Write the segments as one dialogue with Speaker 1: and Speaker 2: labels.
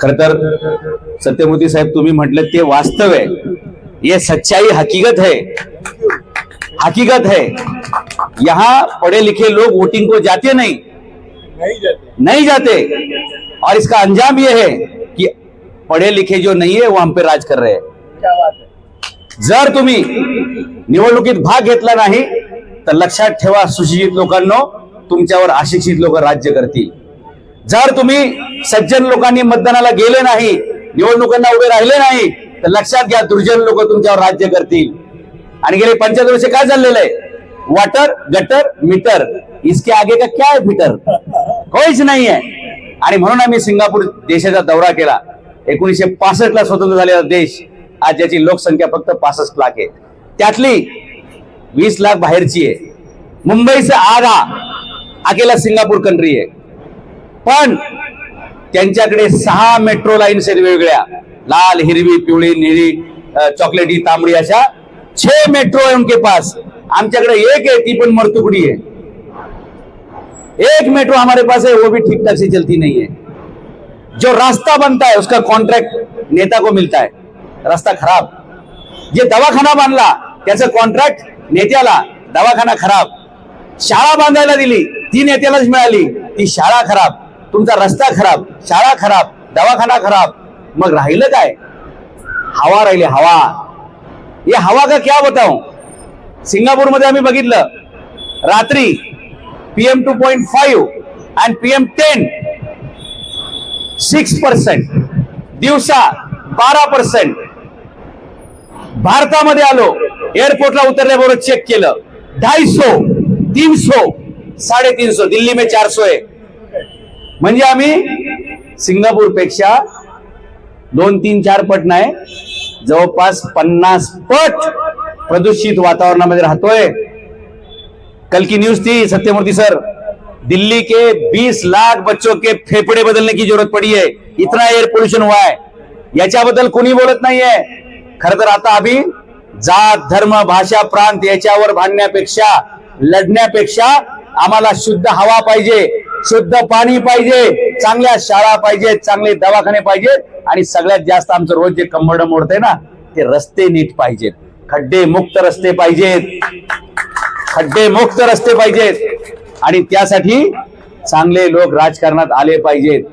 Speaker 1: खर तर सत्यमूर्ती साहेब तुम्ही म्हटलं ते वास्तव आहे. ये सच्चाई हकीकत है हकीकत है यहाँ पढ़े लिखे लोग वोटिंग को जाते नहीं।
Speaker 2: नहीं जाते।
Speaker 1: नहीं जाते। और इसका अंजाम यह है कि पढ़े लिखे जो नहीं है वो हम पे राज कर रहे हैं। जर तुम्ही निवडणुकीत भाग घेतला नाही तर लक्षात ठेवा सुशिक्षित लोकांनो तुमच्यावर अशिक्षित लोक राज्य करतील. जर तुम्ही सज्जन लोकांनी मतदानाला गेले नाही निवडणुकांना उभे राहिले नाही तर लक्षात घ्या दुर्जन लोक तुमच्यावर राज्य करतील. आणि गेले पंचायत वर्ष काय चाललेलं आहे? Water gutter meter. इसके आगे का क्या है फिटर काहीच नाही आहे आणि म्हणून आम्ही सिंगापूर देशाचा दौरा केला. एकोणीसशे पासष्ट ला स्वतंत्र झालेला देश. आज ज्याची लोकसंख्या फक्त पासष्ट लाख आहे. त्यातली वीस लाख बाहेरची आहे. मुंबईचं आधा अकेला सिंगापूर कंट्री आहे. पण त्यांच्याकडे सहा मेट्रो लाईन्स आहेत वेगवेगळ्या. लाल हिरवी पिवळी निळी चॉकलेटी तांबडी अशा छे मेट्रो है उनके पास. आमच्याकडे एक आहे ती पण मरतुकडी है एक मेट्रो हमारे पास है वो भी ठीक ठाक से चलती नहीं है. जो रास्ता बनता है उसका कॉन्ट्रैक्ट नेता को मिलता है. रास्ता खराब. जे दवाखाना बांधला त्याचं कॉन्ट्रॅक्ट नेत्याला दवाखाना खराब. शाळा बांधायला दिली ती नेत्यालाच मिळाली ती शाळा खराब. तुमचा रस्ता खराब शाळा खराब दवाखाना खराब मग राहिलं काय? हवा राहिली हवा. ये हवा का क्या बताऊ सिंगापूरमध्ये आम्ही बघितलं. रात्री PM two point five and PM ten six percent दिवसा बारा पर्सेंट भारतामध्ये आलो एअरपोर्टला उतरल्याबरोबर चेक केलं. ढाईसो साडेतीन सो दिल्ली में चारशो आहे. म्हणजे आम्ही सिंगापूरपेक्षा दोन तीन चार पट नाही जवळपास पन्नास पट प्रदूषित वातावरणामध्ये राहतोय. कल की न्यूज थी सत्यमूर्ति सर दिल्ली के 20 लाख बच्चों के फेफड़े बदलने की जरूरत पड़ी है. इतना एयर पोल्यूशन हुआ है. याच्याबद्दल कोणी बोलत नाहीये. खर तर आता आम्ही जात धर्म भाषा प्रांत याच्यावर भांडण्यापेक्षा लढण्यापेक्षा आम्हाला शुद्ध हवा पाहिजे. शुद्ध पाणी पाहिजे चांगल्या शाळा पाहिजेत चांगले दवाखाने पाहिजेत आणि सगळ्यात जास्त आमचं रोज जे कंबड मोडतंय ना ते रस्ते नीट पाहिजेत. खड्डे मुक्त रस्ते पाहिजेत. खड्डे मुक्त रस्ते पाहिजेत. आणि त्यासाठी चांगले लोक राजकारणात आले पाहिजेत.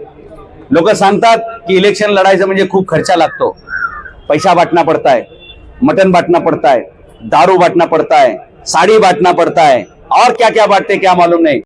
Speaker 1: लोक सांगतात की इलेक्शन लढायचं म्हणजे खूप खर्चा लागतो. पैसा बाटणा पडताय मटन बाटणा पडताय दारू बाटणा पड़ता है साड़ी बांटना पड़ता है और क्या क्या बांटते क्या मालूम नहीं.